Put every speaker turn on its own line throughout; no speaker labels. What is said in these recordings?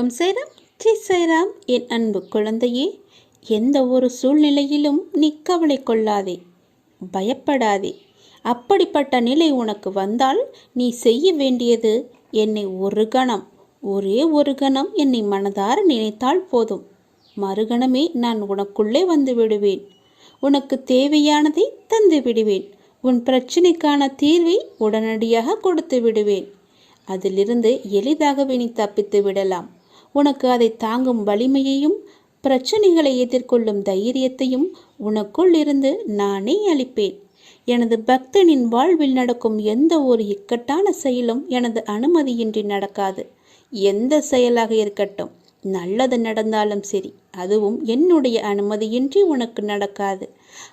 ஓம் சைராம் ஜெய் சைராம் என் அன்பு குழந்தையே எந்த ஒரு சூழ்நிலையிலும் நீ கவலை கொள்ளாதே பயப்படாதே. அப்படிப்பட்ட நிலை உனக்கு வந்தால் நீ செய்ய வேண்டியது என்னை ஒரு கணம் ஒரே ஒரு கணம் என்னை மனதார நினைத்தால் போதும். மறுகணமே நான் உனக்குள்ளே வந்து விடுவேன். உனக்கு தேவையானதை தந்து விடுவேன். உன் பிரச்சனைக்கான தீர்வை உடனடியாக கொடுத்து விடுவேன். அதிலிருந்து எளிதாகவே நீ தப்பித்து விடலாம். உனக்கு அதை தாங்கும் வலிமையையும் பிரச்சனைகளை எதிர்கொள்ளும் தைரியத்தையும் உனக்குள் இருந்து நானே அளிப்பேன். எனது பக்தனின் வாழ்வில் நடக்கும் எந்த ஒரு இக்கட்டான செயலும் எனது அனுமதியின்றி நடக்காது. எந்த செயலாக இருக்கட்டும் நல்லது நடந்தாலும் சரி அதுவும் என்னுடைய அனுமதியின்றி உனக்கு நடக்காது.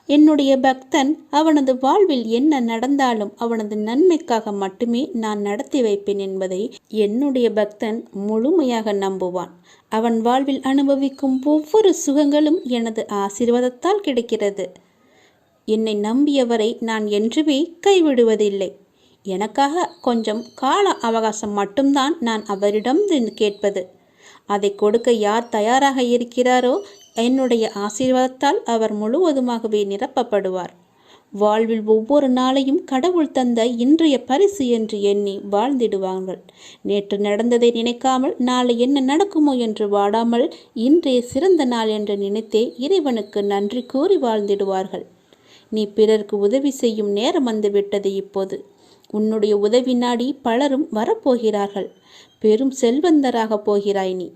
என்னுடைய பக்தன் அவனது வாழ்வில் என்ன நடந்தாலும் அவனது நன்மைக்காக மட்டுமே நான் நடத்தி வைப்பேன் என்பதை என்னுடைய பக்தன் முழுமையாக நம்புவான். அவன் வாழ்வில் அனுபவிக்கும் ஒவ்வொரு சுகங்களும் எனது ஆசீர்வாதத்தால் கிடைக்கிறது. என்னை நம்பியவரை நான் என்றுமே கைவிடுவதில்லை. எனக்காக கொஞ்சம் கால அவகாசம் மட்டும்தான் நான் அவரிடம் கேட்பது. அதை கொடுக்க யார் தயாராக இருக்கிறாரோ என்னுடைய ஆசீர்வாதத்தால் அவர் முழுவதுமாகவே நிரப்பப்படுவார். வாழ்வில் ஒவ்வொரு நாளையும் கடவுள் தந்த இன்றைய பரிசு என்று எண்ணி வாழ்ந்திடுவார்கள். நேற்று நடந்ததை நினைக்காமல் நாளை என்ன நடக்குமோ என்று வாடாமல் இன்றைய சிறந்த நாள் என்று நினைத்தே இறைவனுக்கு நன்றி கூறி வாழ்ந்திடுவார்கள். நீ பிறருக்கு உதவி செய்யும் நேரம் வந்துவிட்டது இப்போது. உன்னுடைய உதவி நாடி பலரும் வரப்போகிறார்கள். பெரும் செல்வந்தராக போகிறாய் நீ.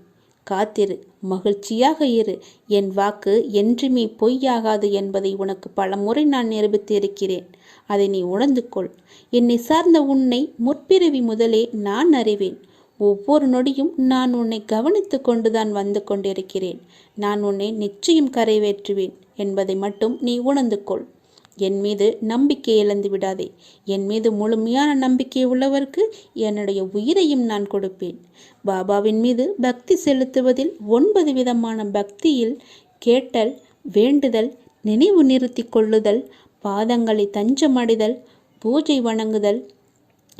காத்திரு மகிழ்ச்சியாக இரு. என் வாக்கு என்றுமே பொய்யாகாது என்பதை உனக்கு பல முறை நான் நிரூபித்து இருக்கிறேன் அதை நீ உணர்ந்து கொள் என்னை சார்ந்த உன்னை முற்பிறவி முதலே நான் அறிவேன். ஒவ்வொரு நொடியும் நான் உன்னை கவனித்து கொண்டுதான் வந்து கொண்டிருக்கிறேன். நான் உன்னை நிச்சயம் கரைவேற்றுவேன் என்பதை மட்டும் நீ உணர்ந்து கொள் என் மீது நம்பிக்கை இழந்து விடாதே. என் மீது முழுமையான நம்பிக்கை உள்ளவருக்கு என்னுடைய உயிரையும் நான் கொடுப்பேன். பாபாவின் மீது பக்தி செலுத்துவதில் ஒன்பது விதமான பக்தியில் கேட்டல் வேண்டுதல் நினைவு நிறுத்தி கொள்ளுதல் பாதங்களை தஞ்சமடைதல் பூஜை வணங்குதல்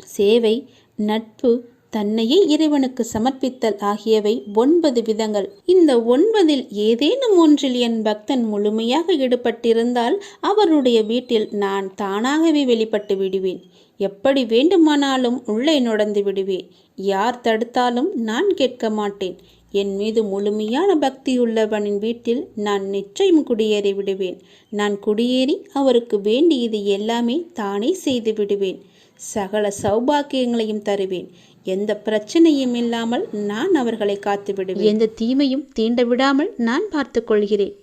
சேவை நட்பு தன்னையே இறைவனுக்கு சமர்ப்பித்தல் ஆகியவை ஒன்பது விதங்கள். இந்த ஒன்பதில் ஏதேனும் ஒன்றில் என் பக்தன் முழுமையாக ஈடுபட்டிருந்தால் அவருடைய வீட்டில் நான் தானாகவே வெளிப்பட்டு விடுவேன். எப்படி வேண்டுமானாலும் உள்ளே நுழைந்து விடுவேன். யார் தடுத்தாலும் நான் கேட்க மாட்டேன். என் மீது முழுமையான பக்தி உள்ளவனின் வீட்டில் நான் நிச்சயம் குடியேறி விடுவேன். நான் குடியேறி அவருக்கு வேண்டியது எல்லாமே தானே செய்து விடுவேன். சகல சௌபாக்கியங்களையும் தருவேன். எந்த பிரச்சனையும் இல்லாமல் நான் அவர்களை காத்து விடுவேன் எந்த தீமையும் தீண்ட விடாமல் நான் பார்த்து கொள்கிறேன்.